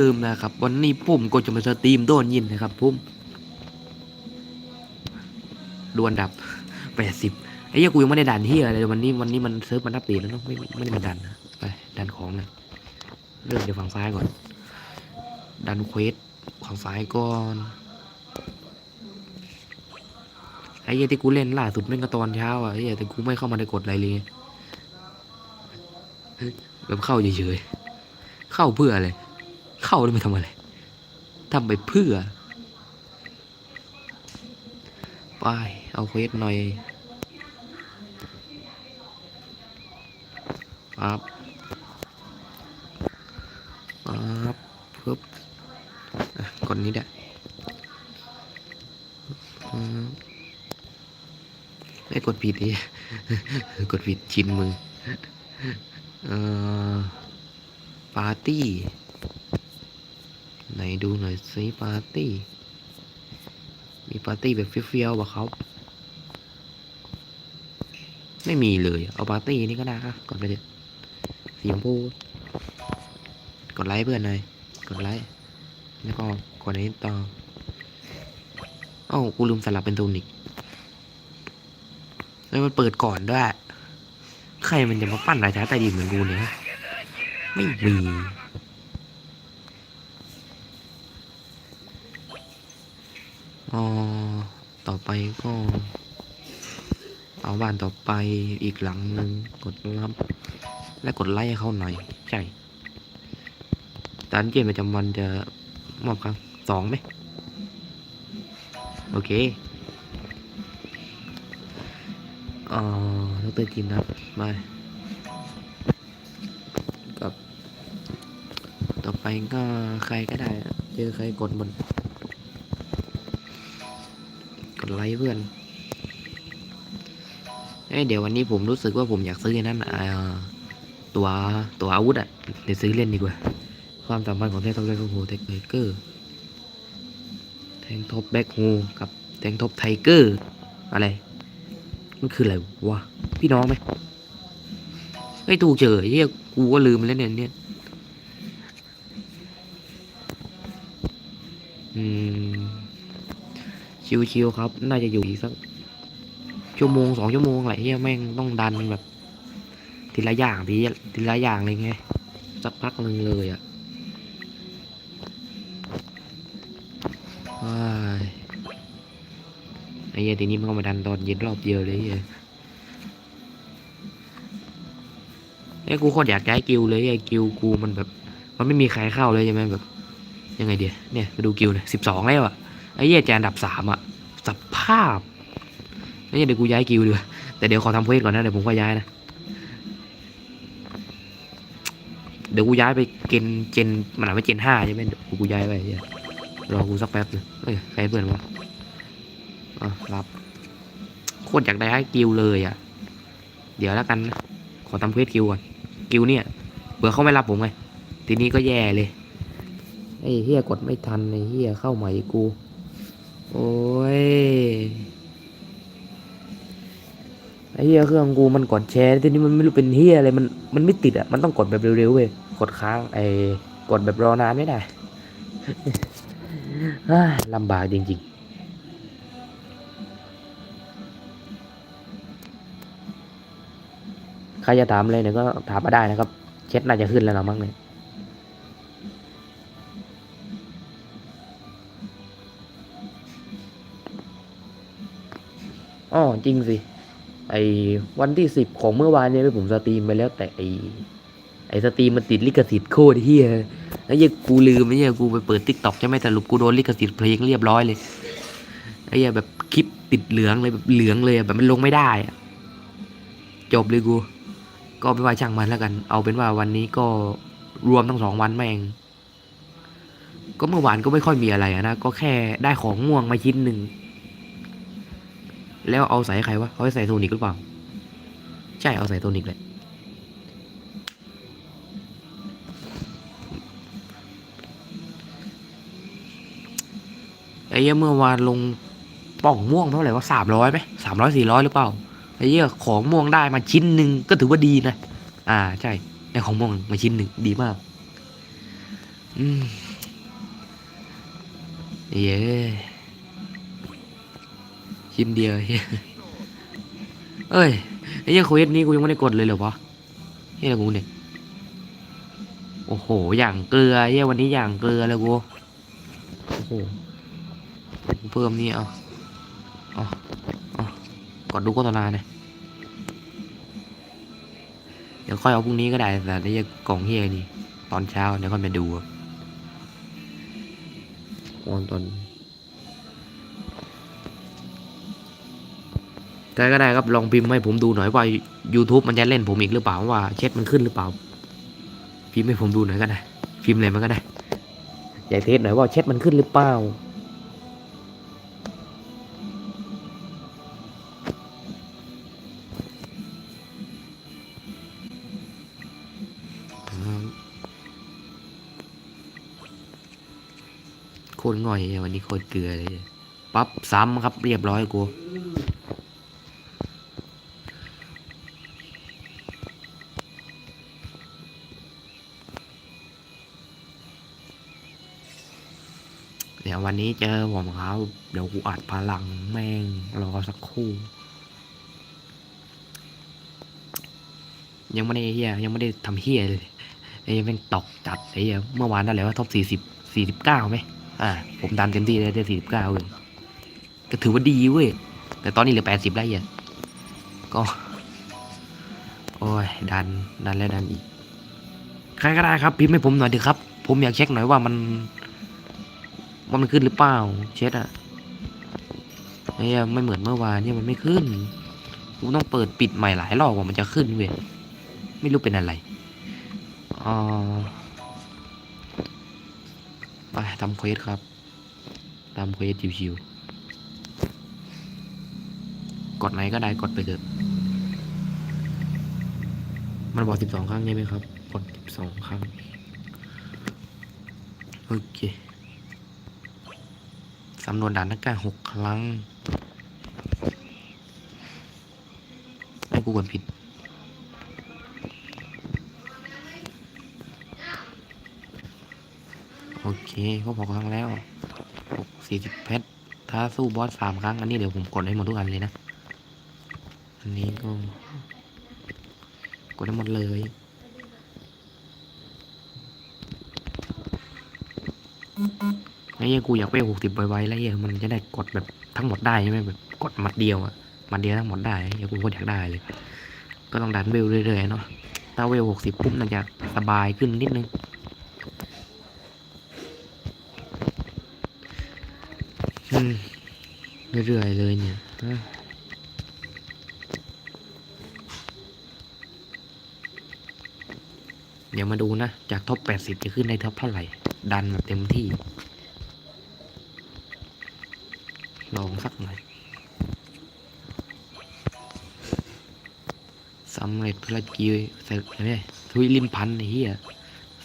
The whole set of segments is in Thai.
เดิมนะครับวันนี้ผมก็จะมาสตรีมโดนยินนะครับผมดวลดับแปดสิบไอ้เหี้ยกูยังไม่ได้ดันที่อะไรวันนี้วันนี้มันเซิร์ฟมันอัปเดตแล้วเนาะไม่ไม่ได้มาดันนะไปดันของนะเริ่มจากฝั่งซ้ายก่อน ดันเควสฝั่งซ้ายก่อนไอ้เหี้ยที่กูเล่นล่าสุดแม่งก็ตอนเช้าอะไอ้เหี้ยแต่กูไม่เข้ามาในกดอะไรเลยแบบเข้าเฉยๆเข้าเพื่ออะไร เข้าแล้วไปทำอะไรทำไปเพื่อ ไป เอาเควสหน่อยปั๊บปั๊บปึ๊บอะกดนี้ได้อืมไม่กดผิดดิกดผิดชินมือเอ่อปาร์ตี้ ไหนดูหน่อยสิปาร์ตี้ มีปาร์ตี้แบบเฟี้ยวๆป่ะเขาไม่มีเลย เอาปาร์ตี้นี่ก็ได้อะกดไปเถอะสีชมพูกดไลค์เพื่อนหน่อย กดไลค์ แล้วก็กดอันนี้ต่อเอ้ากูลืมสลับเป็นตูนิกแล้วมันเปิดก่อนด้วย ใครมันจะมาปั้นราชาใต้ดินเหมือนกูเนี่ย ไม่มี อ๋อต่อไปก็ เอาบ้านต่อไปอีกหลังหนึ่งกดรับ และกดไลค์ให้เขาหน่อย ใช่ตานเกมประจำวันจะมอบครั้งสองไหม โอเคอ๋อดรกินครับไปกับ ต่อไปก็ใครก็ได้ เจอใครกดบน ดไลค์เพื่อนเอ้เดี๋ยววันนี้ผมรู้สึกว่าผมอยากซื้ออ้นั่นตัวตัวอาวุธอะเดี๋ยวซื้อเล่นดีกว่า ความสามารถของแทงท็อปแบ็คโฮเทคเกอร์แทงท็อปแบ็คโฮกับแทงท็อปไทเกอร์อะไรมันคืออะไรวะพี่น้องไหมไม่ถูกเจอเฮียกูก็ลืมแล้วเนี่ยเนี่ยอืม ชิวๆครับ น่าจะอยู่อีกสักชั่วโมงสองชั่วโมงแหละเฮียแม่งต้องดันแบบทีละอย่างทีทีละอย่างเลยไงสักพักหนึ่งเลยอะ่ะไอ้เหี้ยทีนี้มันก็มาดันตอนเย็นรอบเดียวเลยเฮียไอ้กูโคตรอยากย้ายกิลเลยไอ้กิลกูมันแบบ มันไม่มีใครเข้าเลยใช่ไหมแบบ ยังไงเดียเนี่ยไปดูกิลเนี่ยสิบสองแล้วอะ ไอ้เหี้ยแจอันดับสามอะสภาพไอ้เหี้ยเดี๋ยวกูย้ายกิวดีกว่าแต่เดี๋ยวขอทำเควสก่อนนะเดี๋ยวผมก็ย้ายนะเดี๋ยวกูย้ายไปเกณฑ์เจนมันหมายว่เจนห้าใช่ไหมเดี๋ยวกูย้ายไปเหี้ยรอกูสักแป๊บนึงเอ้ยใครเพื่อนวะอะรับโคตรอยากได้ให้กิวเลยอะ เดี๋ยวแล้วกันขอทำเควสกิวก่อนกิวเนี่ยเบื่อเขาไม่รับผมไงทีนี้ก็แย่เลยไอ้เฮียกดไม่ทันไอ้เฮียเข้าใหม่กู โอ้ย ไอ้เฮียเครื่องกูมันกดแชร์ทีนี้มันไม่รู้เป็นเฮียอะไร มัน มันไม่ติดอะ มันต้องกดแบบเร็วๆเว้ย กดค้าง ไอ้ กดแบบรอนานไม่ได้ลำบากจริงๆใครจะถามอะไรเนี่ยก็ถามมาได้นะครับเช็ดน่าจะขึ้นแล้วละมั้งเนี่ย อ๋อจริงสิ ไอวันที่สิบของเมื่อวานเนี่ยผมสตรีมไปแล้วแต่ไอไอสตรีมมันติดลิขสิทธิ์โคตรเฮียไอ้เหี้ยกูลืมไอ้เหี้ยกูไปเปิดทิกตอกใช่ไหมสรุปกูโดนลิขสิทธิ์เพลงเรียบร้อยเลยไอ้เหี้ยแบบคลิปติดเหลืองเลยแบบเหลืองเลยแบบมันลงไม่ได้อะจบเลยกู ก็ไม่ว่าช่างมันแล้วกัน เอาเป็นว่าวันนี้ก็รวมทั้งสองวันแม่ง ก็เมื่อวานก็ไม่ค่อยมีอะไรนะ ก็แค่ได้ของม่วงมาชิ้นหนึ่ง แล้วเอาใส่ใครวะ เขาให้ใส่โทนิกหรือเปล่า ใช่ เอาใส่โทนิกเลย ไอ้เหี้ยเมื่อวานลงป่องม่วงเท่าไหร่ว่าสามร้อยไหมสามร้อยสี่ร้อยหรือเปล่า ไอ้เหี้ยของม่วงได้มาชิ้นหนึ่งก็ถือว่าดีนะ อ่า ใช่ได้ของม่วงมาชิ้นหนึ่งดีมาก อืมเย้ ชิ้นเดียวเฮ้ยเอ้ยไอ้ยังเควสนี้กูยังไม่ได้กดเลยเหรอวะเฮ้ยกูเนี่ยโอ้โห อย่างเกลือเฮ้ยวันนี้อย่างเกลือเลยกูโอ้โหเพิ่มนี่เอาเอาเอากดดูโฆษณาเนี่ยเดี๋ยวค่อยเอาพรุ่งนี้ก็ได้แต่ไอ้เหี้ยกล่องเฮียนี่ ตอนเช้าเดี๋ยวค่อยมาดูอะตอนตอน ใครก็ได้ครับลองพิมพ์ให้ผมดูหน่อยว่า YouTube มันจะเล่นผมอีกหรือเปล่าว่าเช็ดมันขึ้นหรือเปล่า พิมพ์ให้ผมดูหน่อยก็ได้ พิมพ์อะไรมันก็ได้อยากเทสหน่อยว่าเช็ดมันขึ้นหรือเปล่าโคตรง่อยวันนี้โคตรเกลือเลย ปั๊บซ้ำครับเรียบร้อยกู นี้เจอผมเขาเดี๋ยวกูอัดพลังแม่งรอสักครู่ ยังไม่ได้เฮียยังไม่ได้ทำเฮียเลยไอ้ยังเป็นตกจัดไอ้เหี้ยเมื่อวานนั่นแหละว่าท็อปสี่สิบสี่สิบเก้าไหมอ่า ผมดันเต็มที่ได้ได้สี่สิบเก้าเลยก็ถือว่าดีเว้ย แต่ตอนนี้เหลือแปดสิบแล้วเหี้ยก็ โอ้ย ดัน ดันแล้วดันอีก ใครก็ได้ครับ พิมพ์ให้ผมหน่อยดิครับ ผมอยากเช็คหน่อยว่ามัน ว่ามันขึ้นหรือเปล่า เช็ดอะไอ้เหี้ยไม่เหมือนเมื่อวานเนี่ยมันไม่ขึ้น กูต้องเปิดปิดใหม่หลายรอบว่ามันจะขึ้นเว้ย ไม่รู้เป็นอะไรอ๋อไปทำเควสครับทำเควสชิวๆกดไหนก็ได้กดไปเถอะ มันบอกสิบสองครั้งใช่ไหมครับ กดสิบสองครั้ง โอเค สำนวนด่านนักการหกครั้งให้กูกดผิด โอเคก็พอครั้งแล้วหกสี่สิบเพชรถ้าสู้บอสสามครั้ง อันนี้เดี๋ยวผมกดให้หมดทุกอันเลยนะ อันนี้ก็ กดให้หมดเลย ไอ้เหี้ยกูอยากไปหกสิบไวๆแล้วเหี้ยมันจะได้กดแบบทั้งหมดได้ใช่ไหมแบบกดมัดเดียวอะมัดเดียวทั้งหมดได้ไอ้เหี้ยกูก็อยากได้เลย ก็ต้องดันเวลเรื่อยๆเนาะถ้าเวลหกสิบปุ๊บน่าจะสบายขึ้นนิดนึงอืมเรื่อยๆเลยเนี่ยเดี๋ยวมาดูนะ จากท็อป 80 จะขึ้นในท็อปเท่าไหร่ ดันแบบเต็มที่ สำเร็จภารกิจเสร็จไหมทุยลิ้นพันไอ้เหี้ย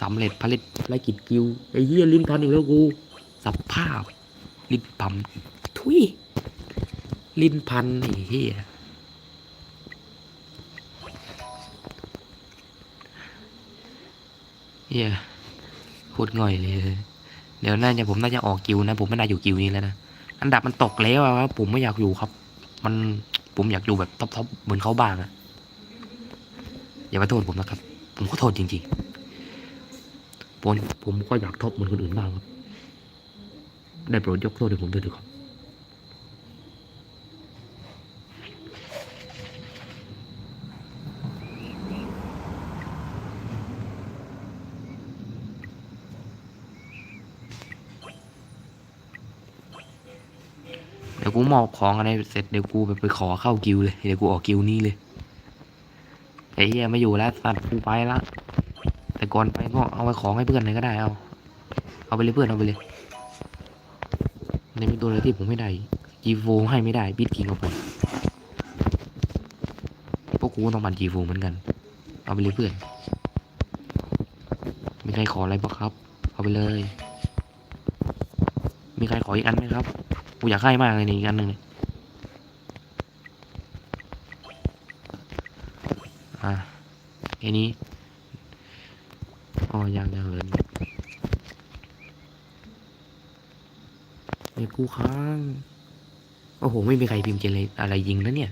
สำเร็จภารกิจภารกิจกิวไอ้เหี้ยลิ้นพันอีกแล้วกูสภาพลิ้นพันทุยลิ้นพันไอ้เหี้ยเหี้ยโคตรง่อยเลย เดี๋ยวน่าจะผมน่าจะออกกิวนะ ผมไม่น่าอยู่กิวนี้แล้วนะ อันดับมันตกแล้วอะครับผมไม่อยากอยู่ครับ มันผมอยากอยู่แบบท็อปๆเหมือนเขาบ้างอะ อย่ามาโทษผมนะครับ ผมก็โทษจริงๆผมผมก็อยากท็อปเหมือนคนอื่นบ้างครับ ได้โปรดยกโทษให้ผมด้วยเถอะครับเดี๋ยวกูมอบของอะไรเสร็จเดี๋ยวกูไปไปขอเข้ากิวเลย เดี๋ยวกูออกกิวนี้เลย อ้เหี้ยไม่อยู่แล้วสัตว์กูไปละแต่ก่อนไปก็เอาไปของให้เพื่อนเลยก็ได้เอาเอาไปเลยเพื่อนเอาไปเลยในมีตัวอะไรที่ผมไม่ได้จีโฟให้ไม่ได้บิดกิงเอาไปพวกกูต้องบันจีโฟเหมือนกัน เอาไปเลยเพื่อนมีใครขออะไรบ้างครับ เอาไปเลย มีใครขออีกอันไหมครับ กูอยากให้มากเลยนี่อีกอันหนึ่งเนี่ย อะอ้นี้อ๋อยังยังเลยน็ตกูค้างโอ้โห ไม่มีใครพิมพ์เจเลยอะไรยิงนะเนี่ย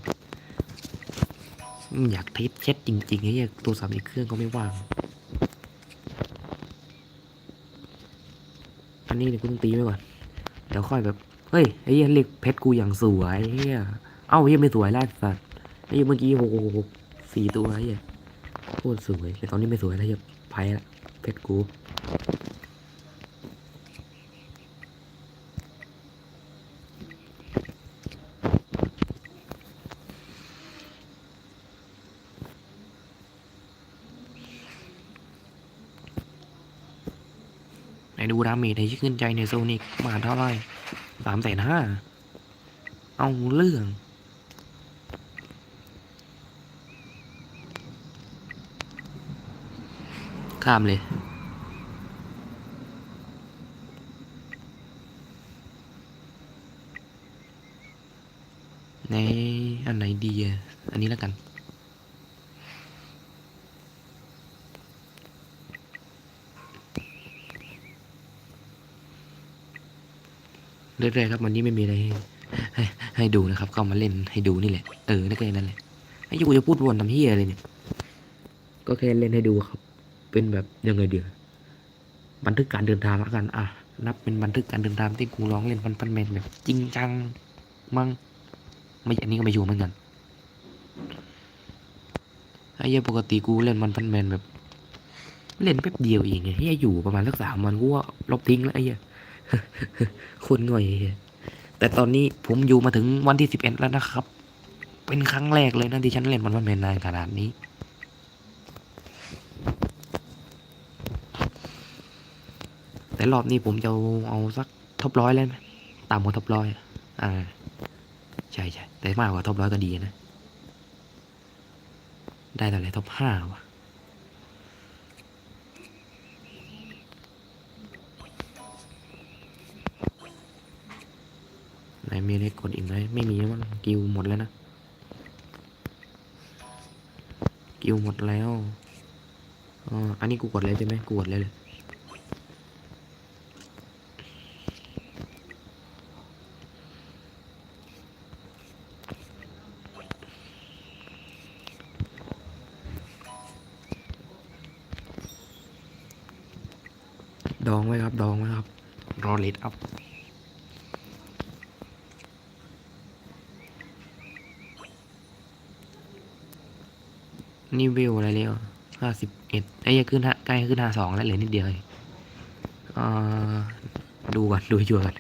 อยากเทสเช็ดจริงๆไอ้เนี่ยตัวสามอีกเครื่องก็ไม่ว่าง อันนี้เดี๋ยวกูต้องตีไว้ก่อน เดี๋ยวค่อยแบบ เฮ้ย ไอ้เหี้ยเล็กเพชรกูอย่างสวยเหี้ยเอ้าเหี้ยไม่สวยแล้วสัตว์ไอ้เหี้ยเมื่อกี้โอ้โห สี่ตัวไอ้เหี้ยโคตรสวยแต่ตอนนี้ไม่สวยแล้วเหี้ยไปละเพชรกูไหนดูดาเมจในที่ขึ้นใจในโซนิกมาเท่าไหร่สามแสนห้า เอาเรื่อง ข้ามเลยในอันไหนดีอะอันนี้แล้วกัน เรื่อยๆครับวันนี้ไม่มีอะไรให้ให้ให้ดูนะครับ ก็มาเล่นให้ดูนี่แหละ เออนั่นก็แค่นั้นแหละไอ้ยูจะพูดวนทำเฮียอะไรเนี่ย ก็แค่เล่นให้ดูครับ เป็นแบบยังไงเดียวบันทึกการเดินทางแล้วกัน อะ นับเป็นบันทึกการเดินทางที่กูร้องเล่นพันพันแมนแบบจริงจังมั้งไม่อันนี้ก็ไม่อยู่เหมือนกันไอ้เหี้ยปกติกูเล่นมันพันแมนแบบ เล่นแป๊บเดียวเองไงเฮียอยู่ประมาณสักสามวันกูว่าลบทิ้งแล้วไอ้เหี้ยคนง่อยไอ้เหี้ยแต่ตอนนี้ผมอยู่มาถึงวันที่สิบเอ็ดแล้วนะครับ เป็นครั้งแรกเลยนะที่ฉันเล่นมันพันแมนนานขนาดนี้ แต่ รอบนี้ผมจะเอาสักท็อปร้อยเลยไหมต่ำกว่าท็อปร้อยอ่า ใช่ใช่แต่มากกว่าท็อปร้อยก็ดีนะ ได้แต่ไหนท็อปห้าวะไหนมีอะไรกดอีกไหมไม่มีมั้งกิวหมดแล้วนะ กิวหมดแล้วอ๋ออันนี้กูกดแล้วใช่ไหมกูกดแล้วเลย ดองไว้ครับ ดองไว้ครับ รอเลดอัพ นี่วิวอะไรเร็วห้าสิบเอ็ดไอ้ยขึ้นใกล้ขึ้นห้าสองแล้วเหลือนิดเดียวเองอ่าดูก่อนดูให้ชัวร์ก่อน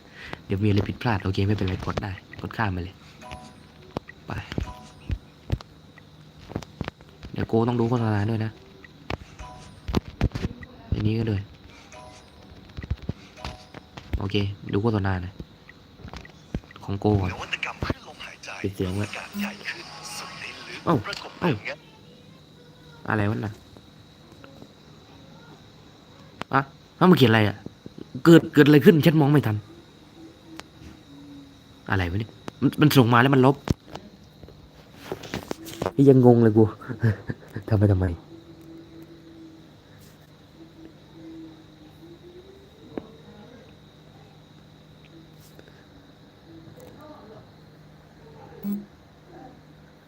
เดี๋ยวมีอะไรผิดพลาดโอเคไม่เป็นไรกดได้กดข้ามไปเลย ไป เดี๋ยวโกต้องดูโฆษณาด้วยนะอันนี้ก็ด้วยโอเค ดูโฆษณาหน่อยของโกก่อนติดเสียงไว้เอ้าประกบเอ้าเงี้ย อะไรวะน่ะอะเอ้ามันเขียนอะไรอะเกิดเกิดอะไรขึ้นฉันมองไม่ทัน อะไรวะเนี่ยมันมันส่งมาแล้วมันลบยังงงเลยกูทำไปทำไม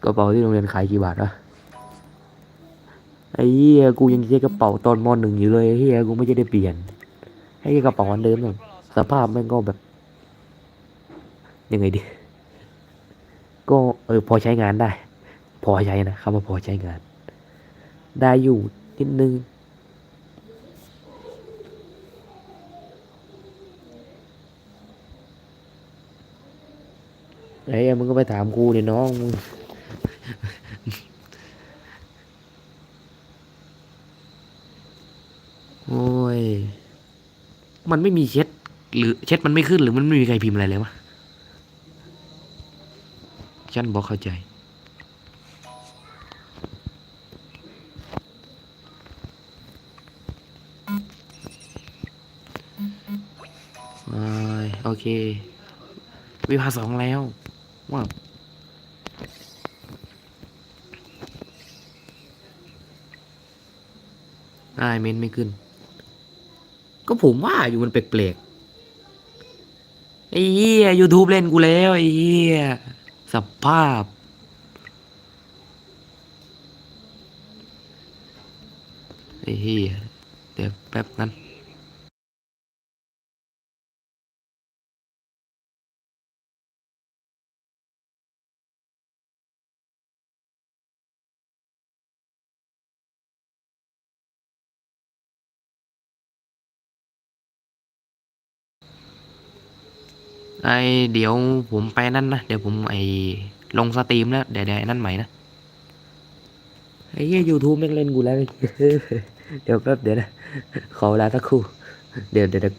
กระเป๋าที่โรงเรียนขายกี่บาทวะไอ้เหี้ยกูยังใช้กระเป๋าตอนมหนึ่งอยู่เลยเหี้ยกูไม่ได้เปลี่ยนไอ้กระเป๋าอันเดิมเนี่ยสภาพแม่งก็แบบ ยังไงดีก็เออพอใช้งานได้ พอใช้นะคำว่าพอใช้งาน ได้อยู่นิดนึงไอ้เหี้ยมึงก็ไปถามกูดิน้อง โอ้ย มันไม่มีเช็ดหรือเช็ดมันไม่ขึ้นหรือมันไม่มีใครพิมพ์อะไรเลยวะฉันบอกเข้าใจโอเค วิภาสองแล้วว้าวได้เมนไม่ขึ้น ก็ผมว่าอยู่มันแปลกๆไอ้เหี้ย YouTube เล่นกูแล้วไอ้เหี้ยสภาพ ไอ้เหี้ยเดี๋ยวแป๊บนั้น ไอเดี๋ยวผมไปนั่นนะ เดี๋ยวผมไอลงสตรีมแล้ว เดี๋ยวเดี๋ยวนั่นใหม่นะ ไอ้เหี้ยยูทูบแม่งเล่นกูแล้ว เดี๋ยวแป๊บเดี๋ยวนะ ขอเวลาสักครู่ เดี๋ยวเดี๋ยวเดี๋ยว